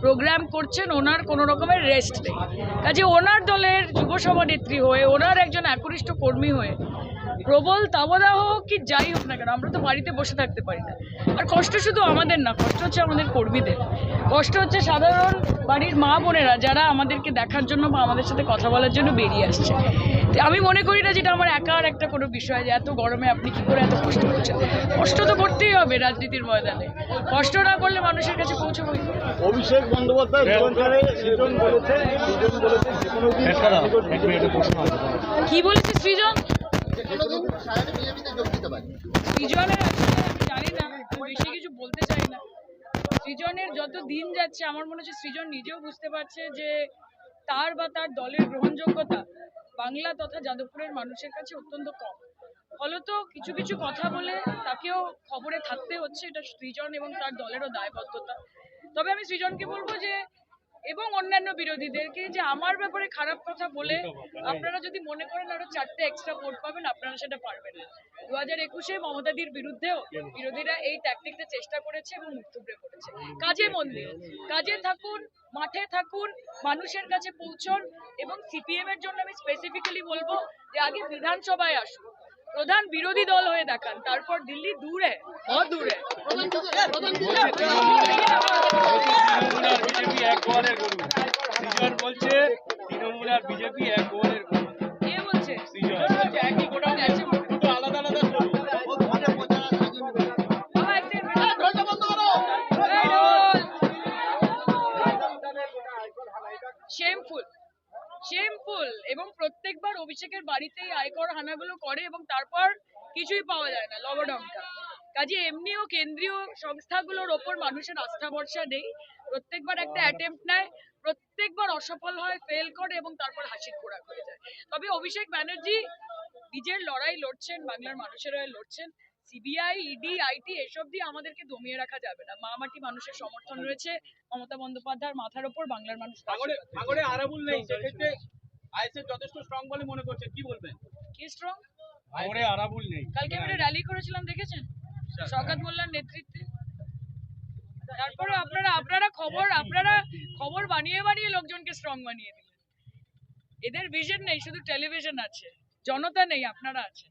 Programme করছেন, ওনার কোনো রকমের রেস্ট নেই। কাজে ওনার দলের যুব সভানেত্রী হয়ে, ওনার একজন একনিষ্ঠ কর্মী হয়ে প্রবল তাবদাহ হোক কি যাই হোক না কেন আমরা তো বাড়িতে বসে থাকতে পারি না। আর কষ্ট শুধু আমাদের না কষ্ট হচ্ছে আমাদের কর্মীদের। কষ্ট হচ্ছে সাধারণ বাড়ির মা বোনেরা যারা আমাদেরকে দেখার জন্য বা আমাদের সাথে কথা বলার জন্য বেরিয়ে আসছে। আমি মনে করি না যেটা আমার একার একটা কোনো বিষয় যে এত গরমে আপনি কি করে এত কষ্ট করছেন। কষ্ট তো করতেই হবে রাজনীতির ময়দানে। কষ্ট না করলে মানুষের কাছে পৌঁছবই কি? অভিষেক বন্দ্যোপাধ্যায় জীবনকালে সৃজন বলেছে সৃজন? সৃজনের যত দিন যাচ্ছে, আমার মনে হচ্ছে সৃজন নিজেও বুঝতে পারছে যে তার বা তার দলের গ্রহণযোগ্যতা বাংলা তথা যাদবপুরের মানুষের কাছে অত্যন্ত কম। ফলত কিছু কিছু কথা বলে তাকেও খবরে থাকতে হচ্ছে, এটা সৃজন এবং তার দলেরও দায়বদ্ধতা। তবে আমি সৃজনকে বলব যে এবং অন্যান্য বিরোধীদেরকে যে আমার ব্যাপারে খারাপ কথা বলে আপনারা যদি মনে করেন আরও চারটে এক্সট্রা ভোট পাবেন আপনারা সেটা পারবেন না। দু হাজার একুশে মমতাদির বিরুদ্ধেও বিরোধীরা এই ট্যাকটিকটা চেষ্টা করেছে এবং মুখ থুবড়ে পড়েছে। কাজে মন দিন। কাজে থাকুন মাঠে থাকুন মানুষের কাছে পৌঁছন এবং সিপিএম এর জন্য আমি স্পেসিফিক্যালি বলব যে আগে বিধানসভায় আসুন। প্রধান বিরোধী দল হয়ে দেখান তারপর দিল্লি দূরে অদূরে। শেমফুল এবং প্রত্যেকবার অভিষেকের বাড়িতেই আয়কর হানাগুলো করে এবং তারপর কিছুই পাওয়া যায় না লবডঙ্কা কাজে এমনিও কেন্দ্রীয় সংস্থাগুলোর ওপর মানুষের আস্থা ভরসা নেই। প্রত্যেকবার একটা অ্যাটেম্প নেয় প্রত্যেকবার অসফল হয় ফেল করে এবং তারপর হাসির খোরাক হয়ে যায়। তবে অভিষেক ব্যানার্জি নিজের লড়াই লড়ছেন বাংলার মানুষের হয়ে লড়ছেন। সিবিআই ইডি আইটি এসব দিয়ে আমাদেরকে দমিয়ে রাখা যাবে না। মা মাটি মানুষের সমর্থন রয়েছে মমতা বন্দ্যোপাধ্যায়ের মাথার ওপর বাংলার মানুষ আরাবুল নেই সেক্ষেত্রে আইএসএফ যথেষ্ট স্ট্রং বলে মনে করছেন কি বলবেন? কি স্ট্রং ভাঙড়ে আরাবুল নেই। কালকে আমি একটা র্যালি করেছিলাম দেখেছেন? মোল্লার নেতৃত্বে। তারপরে আপনারা আপনারা খবর আপনারা খবর বানিয়ে বানিয়ে লোকজনকে স্ট্রং বানিয়ে দিলেন। এদের ভিশন নেই শুধু টেলিভিশন আছে। জনতা নেই আপনারা আছেন।